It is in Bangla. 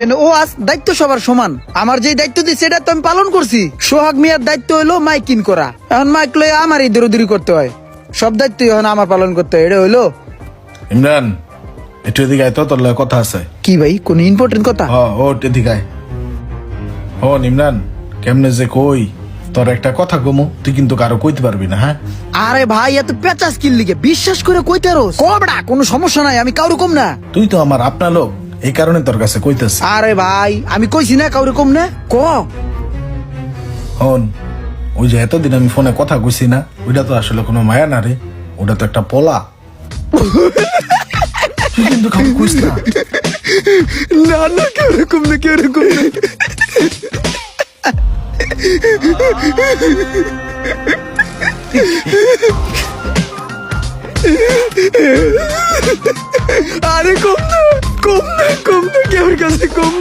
ও আজ দায়িত্ব সবার সমান। আমার যে দায়িত্ব দিচ্ছে সেটা তো আমি পালন করছি। সোহাগ মিয়ার দায়িত্ব হলো মাইকিন করা। এখন মাইক লয়ে আমারই দূরদূরি করতে হয়। সব দায়িত্ব এখন আমার পালন করতে হয়। এটা হইল? ইমরান একটু এদিকে আয় তো তোর লগে কথা আছে। কি ভাই কোন ইম্পর্টেন্ট কথা? হ ও এদিকে আয়। ও ইমরান কেমনে যে কই? তোর একটা কথা কমু তুই কিন্তু কারও কইতে পারবি না হ্যাঁ? আরে ভাই এত পেঁচা স্কিল লিগে। বিশ্বাস করে কইতে রোস কবড়া কোনো সমস্যা নাই আমি কাউরে কম না। তুই তো আমার আপনা লোক। এই কারণে তোর কাছে কইতেছি। আরে ভাই আমি কইছি না কাউরে কম না? ক? হন ওই যে এতদিন আমি ফোনে কথা কইছি না ওইটা তো আসলে কোনো মায়া না রে ওটা তো একটা পোলা। তুই কিন্তু কাউকে কইস না। না না কেউ রকম না কেউ রকম না। আরে কম না। কম না কম না কাছে কম?